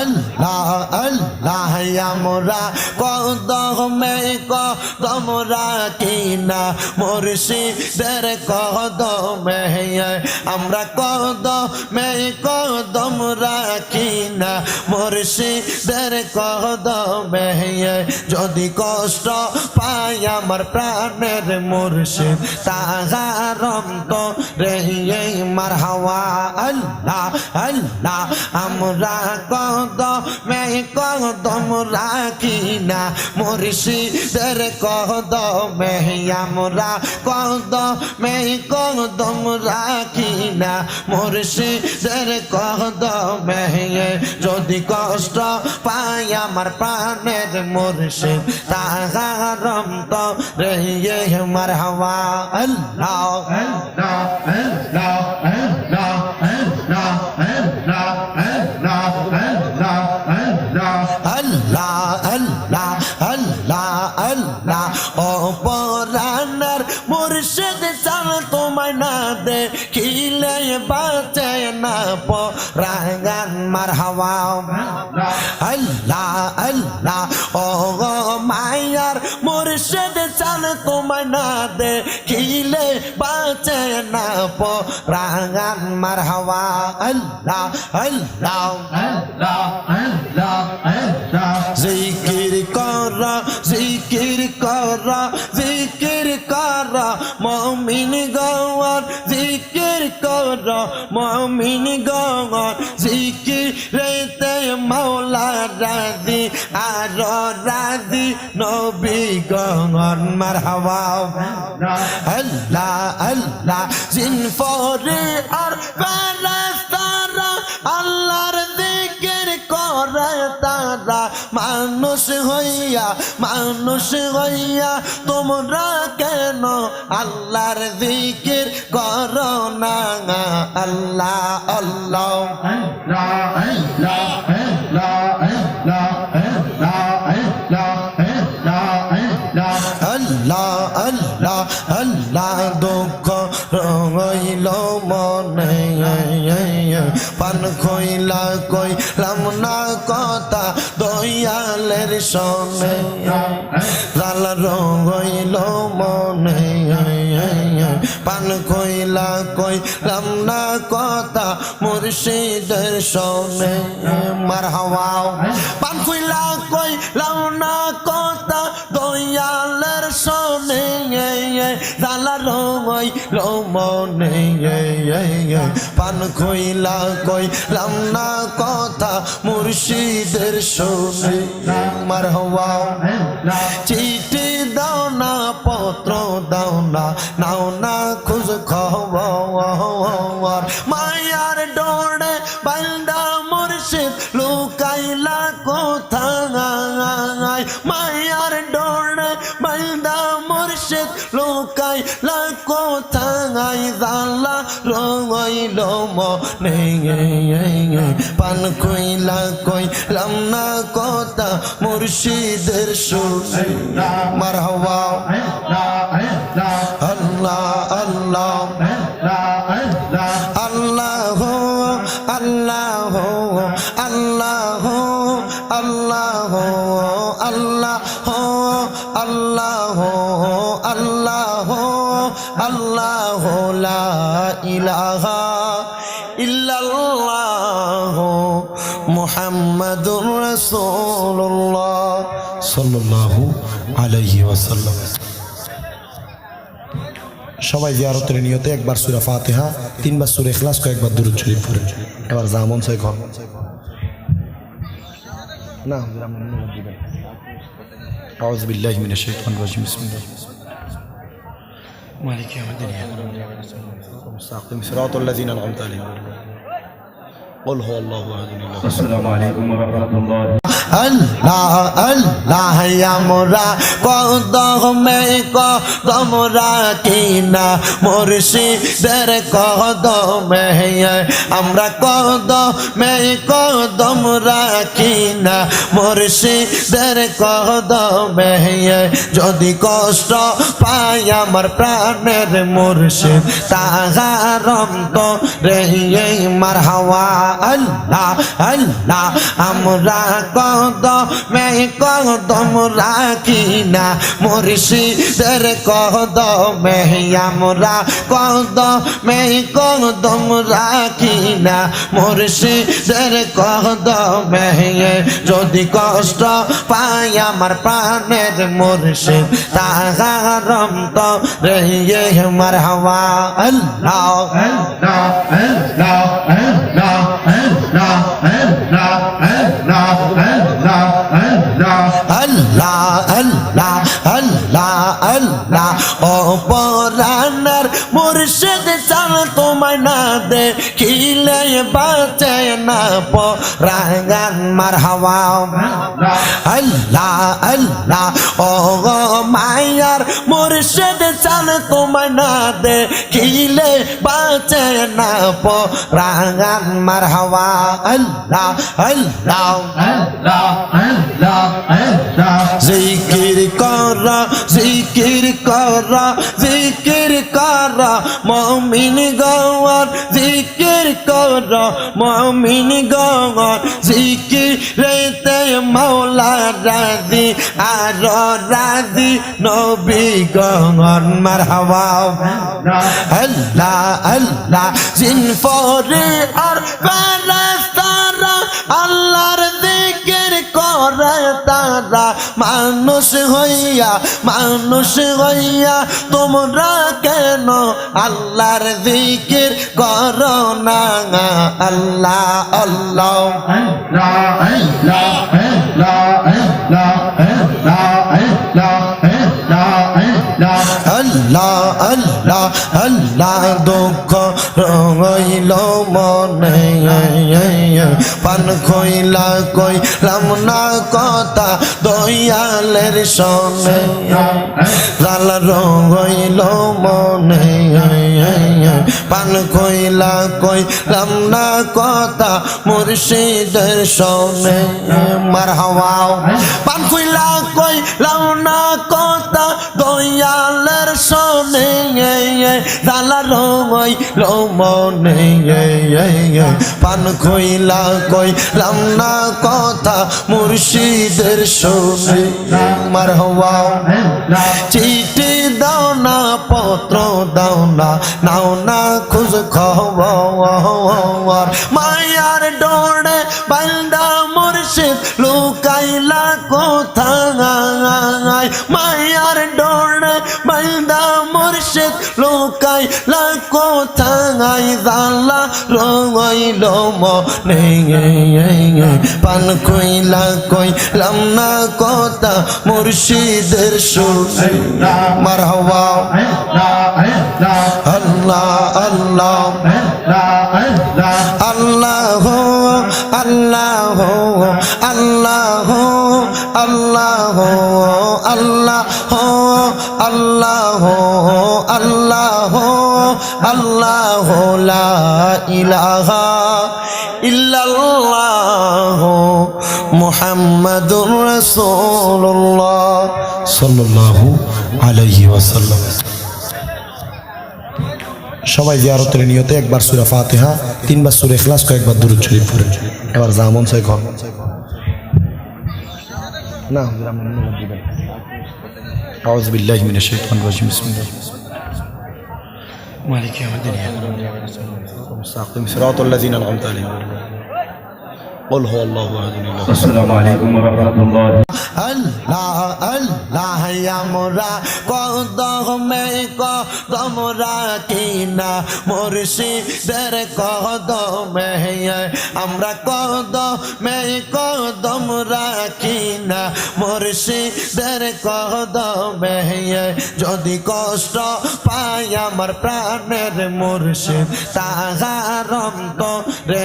আল্লাহ আল্লাহ, আমরা কদমে কদম রাখি না মুর্শিদের কদমে, আমরা কদমে কদম রাখি না মুর্শিদের কদমে, যদি কষ্ট পাই আমার প্রাণের মুর্শিদ, তাহার রে মার হাওয়া আল্লাহ আল্লাহ, আমরা কদমে কদম রাখি না মুর্শিদের কদমে আমরা কদমে কদম রাখি না মুর্শিদের কদমে যদি কষ্ট পাই আমার প্রাণের মুর্শিদ তাহার তো রে মার হাওয়া আল্লাহ আল্লাহ আল্লাহ আল্লাহ। আল্লাহ আল্লাহ। ও মায়ার মুর্শিদ, চাল তোমায় না দে খিলে বাঁচে না পরাগান মার হাওয়া আল্লাহ আল্লাহ আল্লাহ আল্লাহ আল্লাহ। জিকির কর জিকির কর জিকির কর। মমিন মমিন গগ জিকি রেতে মৌলা রাদি আর রাদি নবী গগন মার হাওয়া আল্লাহ আল্লাহ, জিন আর হইয়া মানুষ হইয়া তোমরা কেন আল্লাহর জিকির করো না? আল্লাহ আল্লাহ। সনে লালা রং হইল মনে, পান কইলা কই রামনা কথা মুর্শিদের সনে মার হাওয়াও পান কইলা কই রামনা কথা দয়ালের সনে লালা রং হইল মনে পান খইলা কইলাম না কথা মুর্শিদের শোনে মার হওয়া চিঠি দাও না, পত্র দাও না, নাও না খোঁজ খবর। মায়ার কোথায় জালা রইল মনে পান কইলা কইলাম না কথা মুর্শিদের শুনে মার হওয়া আল্লাহ আল্লাহ আল্লাহ আল্লাহ আল্লাহ আল্লাহ আল্লাহ আল্লাহ সবাই জিয়ারতের নিয়তে একবার সুরা ফাতিহা তিনবার সুরা ইখলাস কয়েকবার দুরূদ শরীফ পড়ে এবার জামন সে ঘর না আউযু বিল্লাহি মিনাশ শাইতানির রাজিম বিসমিল্লাহ مالك يوم الدين؟ مستقيم. صراط الذين أنعمت عليهم. قل هو الله أحد السلام عليكم ورحمة الله. আল্লাহ আল্লাহ, আমরা কদমে কদম রাখি না মুর্শিদের কদমে আমরা কদমে কদম রাখি না মুর্শিদের কদমে যদি কষ্ট পাই আমার প্রাণের মুর্শিদ, তাহার রে মার হাওয়া আল্লাহ আল্লাহ, আমরা কদমে কদম রাখি না মুর্শিদের কদমে আমরা কদমে কদম রাখি না মুর্শিদের কদমে যদি কষ্ট পাই আমার প্রাণের মুর্শিদ তাহার তো রে মার হাওয়া আল্লাহ। আল্লাহ আল্লাহ আল্লাহ আল্লাহ। না না না না না আল্লাহ আল্লাহ আল্লাহ আল্লাহ অপরানার মুর্শিদ সাল তোমায় না দেখিলে বাঁচে না পরাগান মার হাওয়া আল্লাহ আল্লাহ ও মায়ার মুর্শিদ চাল তোমায় না দে খিলে বাঁচে না পরাগান মার হাওয়া আল্লাহ আল্লাহ, জিকির কর জিকির কর জিকির কর, মমিন গওয়ার, জিকির কর, মমিন গওয়ার। আমার জিকিরেতে মৌলা রাদি আর রাদি নবী গঙ্গন মার হাওয়া আল্লাহ আল্লাহ, জিন ফরে আর মানুষ হইয়া মানুষ হইয়া, তোমরা কেন আল্লাহর জিকির কর না? আল্লাহ আল্লাহ। আল্লাহ আল্লাহ আল্লাহ। দুঃখ রইল মনে। পান খইলা কইলাম না কথা। দয়ালের সনে রঙ হইল মনে। পান কইলা কইলাম না কথা মুর্শিদের সনে মার হাওয়া পান কইলা কইলাম না কথা পান কইলাম না কথা মুর্শিদের হওয়া চিঠি দাও না, পত্র দাও না, নাও না খুঁজ খবর। মায়ার ডোরে বান্দা মুর্শিদ লুকাইলা কোথায়? মায়ার লুকাইলা কোথায় জালা রইল মনে পান কইলা কইলাম না কথা মুর্শিদের শুনে মার হওয়া আল্লাহ আল্লাহ। আল্লাহ আল্লাহ আল্লাহ আল্লাহ আল্লাহ আল্লাহ আল্লাহ। আল্লাহ ইলাহা ইল্লাল্লাহ মুহাম্মাদুর রাসূলুল্লাহ সাল্লাল্লাহু আলাইহি ওয়াসাল্লাম। সবাই জিয়ারতের নিয়তে একবার সূরা ফাতিহা, তিনবার সূরা ইখলাস, কয়েকবার দুরূদ শরীফ পড়ে। এবার জামন ছয় ঘর না আউযু বিল্লাহি মিনাশ শাইতানির রাজিম مالك يوم الدين مستقيم صراط الذين أنعمت عليهم. قل هو الله أحد الله السلام عليكم ورحمة الله. আল্লাহ আল্লাহ, আমরা কদমে কদম রাখি না মুর্শিদের কদমে, আমরা কদমে কদম রাখি না মুর্শিদের কদমে, যদি কষ্ট পাই আমার প্রাণের মুর্শিদ, তাহার রে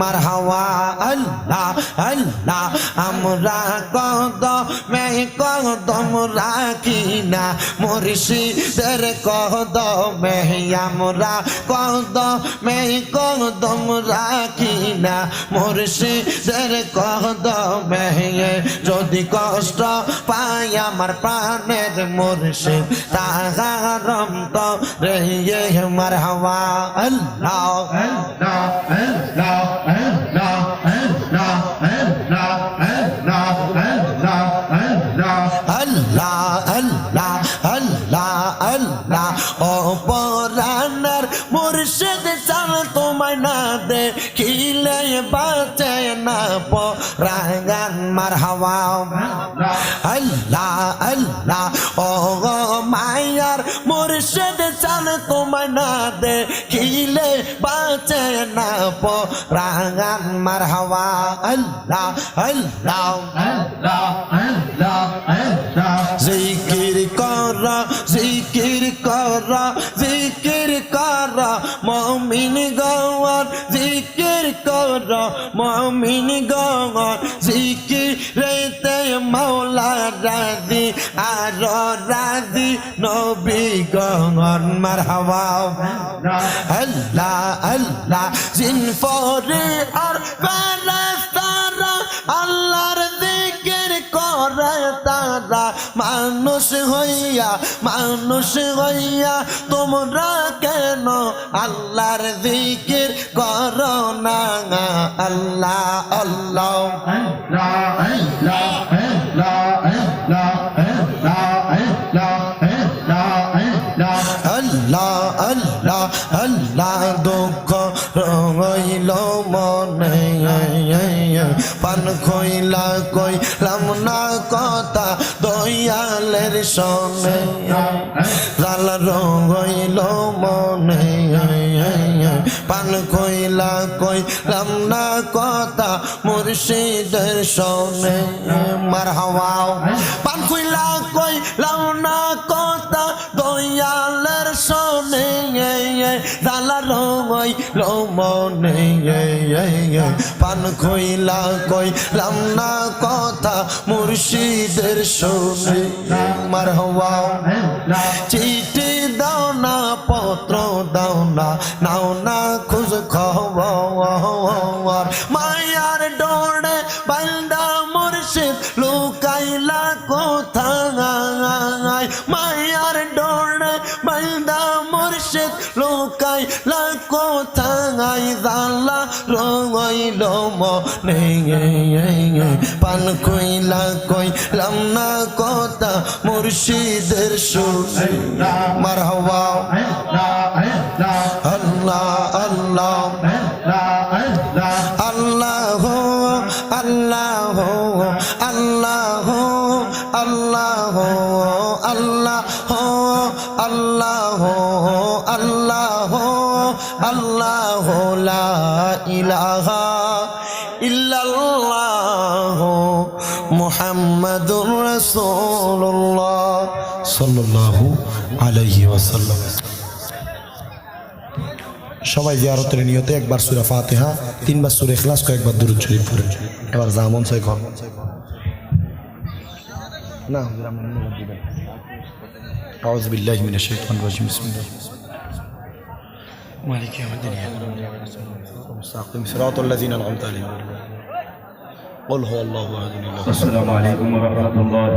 মার হাওয়া আল্লাহ আল্লাহ, আমরা কদমে কদম রাখি না মুর্শিদের কদমে আমরা কদমে কদম রাখি না মুর্শিদের কদমে যদি কষ্ট পাই আমার প্রাণের মুর্শিদ, তাহার রে মার হাওয়া। আল্লাহ। তোমায় না দে খিলে বাঁচে না পরাগান মার হাওয়া আল্লাহ আল্লাহ ও মায়ার মুর্শিদ চাল তোমায় না দে খিলে বাঁচে না পরাগান মার হাওয়া আল্লাহ আল্লাহ। Allah, জিকির কর জিকির কর, মমিন গওয়ার, জিকির কর, মমিন গওয়ার জিকির রেতে মৌলা রাজি, আর রাজি নবী গওয়ার মারহাবা। আল্লাহ আল্লাহ, জিন ফরে আর তারা মানুষ হইয়া মানুষ হইয়া, তোমরা কেন আল্লাহর জিকির করো না আল্লাহ আল্লাহ. আল্লাহ আল্লাহ আল্লাহ দুঃখ রইল মনে পান খইলা, কইলাম না কথা দয়ালের সনে লাল রঙ হইল মনে, পান কইলা কই রামনা কথা মুর্শিদের সনে মার হাওয়াও পান কইলা কই রামনা কথা দয়ালের সনে মুর্শিদের শোনে। হওয়া চিঠি দাও না, পত্র দাও না, নাও না খোঁজ খবর। মায়ার ডোরে বান্দা মুর্শিদ লুকাইলা কোথায়? লুকাইলা কোথায় জালা রঙইল মনে পান কইলা কইলাম না কথা মুর্শিদের শুনে মার হওয়া আলহি ওয়াসাল্লাম সবাই জিয়ারতের নিয়তে একবার সুরা ফাতেহা তিনবার সুরে এখলাস কয়েকবার দুরুদ শরীফ পড়ে এবার জামন সাহেব ঘর না أعوذ بالله من الشيطان الرجيم بسم الله مالك يوم الدين مستقيم صراط الذين أنعمت عليهم قل هو الله أحد السلام عليكم ورحمة الله